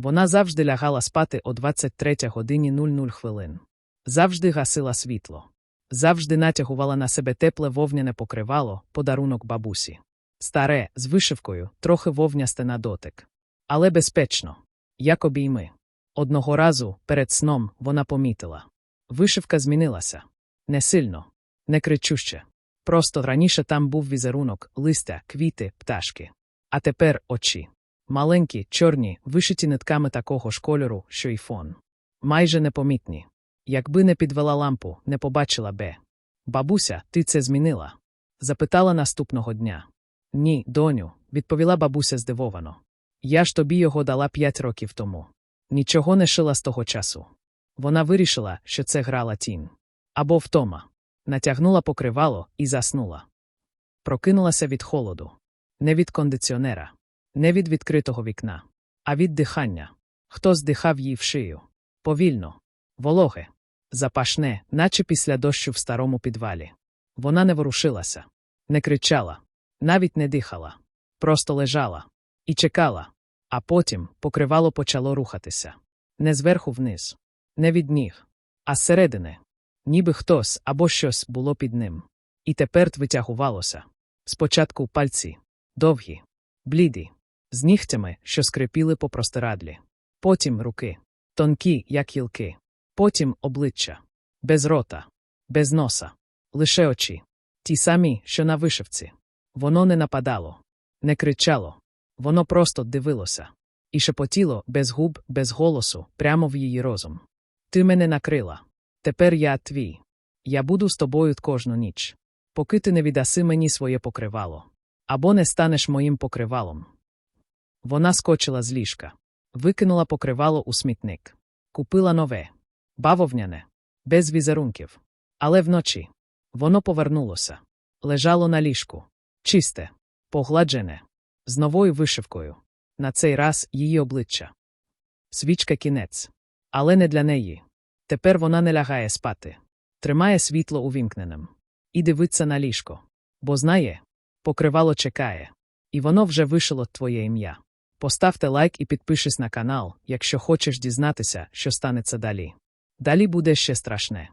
Вона завжди лягала спати о 23 годині 00 хвилин. Завжди гасила світло. Завжди натягувала на себе тепле вовняне покривало, подарунок бабусі. Старе, з вишивкою, трохи вовнясте на дотик. Але безпечно, як обійми. Одного разу, перед сном, вона помітила. Вишивка змінилася. Не сильно, не кричуще. Просто раніше там був візерунок, листя, квіти, пташки. А тепер очі. Маленькі, чорні, вишиті нитками такого ж кольору, що й фон. Майже непомітні. Якби не підвела лампу, не побачила б. Бабуся, ти це змінила? запитала наступного дня. Ні, доню, відповіла бабуся здивовано. Я ж тобі його дала п'ять років тому. Нічого не шила з того часу. Вона вирішила, що це грала тінь. Або втома. Натягнула покривало і заснула. Прокинулася від холоду. Не від кондиціонера, не від відкритого вікна, а від дихання. Хтось дихав їй в шию. Повільно, вологе, запашне, наче після дощу в старому підвалі. Вона не ворушилася, не кричала, навіть не дихала, просто лежала. І чекала, а потім покривало почало рухатися. Не зверху вниз, не від ніг, а зсередини, ніби хтось або щось було під ним. І тепер витягувалося. Спочатку пальці, довгі, бліді, з нігтями, що скрипіли по простирадлі. Потім руки, тонкі, як гілки. Потім обличчя, без рота, без носа, лише очі. Ті самі, що на вишивці. Воно не нападало, не кричало, воно просто дивилося. І шепотіло без губ, без голосу, прямо в її розум. Ти мене накрила. Тепер я твій. Я буду з тобою кожну ніч. Поки ти не віддаси мені своє покривало. Або не станеш моїм покривалом. Вона скочила з ліжка, викинула покривало у смітник, купила нове, бавовняне, без візерунків. Але вночі воно повернулося, лежало на ліжку, чисте, погладжене, з новою вишивкою. На цей раз її обличчя. Свічка кінець. Але не для неї. Тепер вона не лягає спати, тримає світло увімкненим і дивиться на ліжко. Бо знає, покривало чекає, і воно вже вишило твоє ім'я. Поставте лайк і підпишись на канал, якщо хочеш дізнатися, що станеться далі. Далі буде ще страшне.